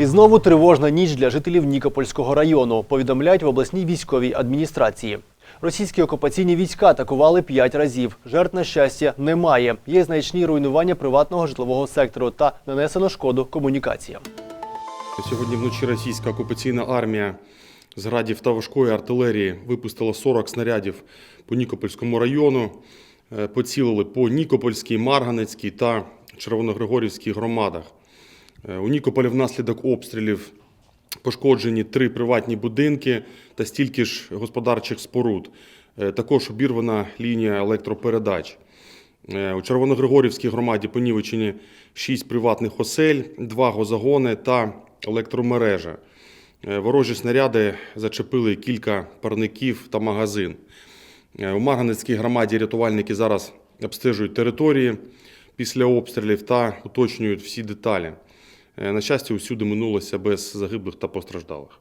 І знову тривожна ніч для жителів Нікопольського району. Повідомляють в обласній військовій адміністрації. Російські окупаційні війська атакували п'ять разів. Жертв на щастя немає. Є значні руйнування приватного житлового сектору та нанесено шкоду комунікаціям. Сьогодні вночі російська окупаційна армія з градів та важкої артилерії випустила 40 снарядів по Нікопольському району. Е, Поцілили по Нікопольській, Марганецькій та Червоногригорівській громадах. Е, У Нікополі внаслідок обстрілів пошкоджені три приватні будинки та стільки ж господарчих споруд. Е, Також обірвана лінія електропередач. Е, У Червоногригорівській громаді понівечені 6 приватних осель, 2 гозагони та електромережа. Ворожі снаряди зачепили кілька парників та магазин. У Марганецькій громаді рятувальники зараз обстежують території після обстрілів та уточнюють всі деталі. Е, На щастя, усюди минулося без загиблих та постраждалих.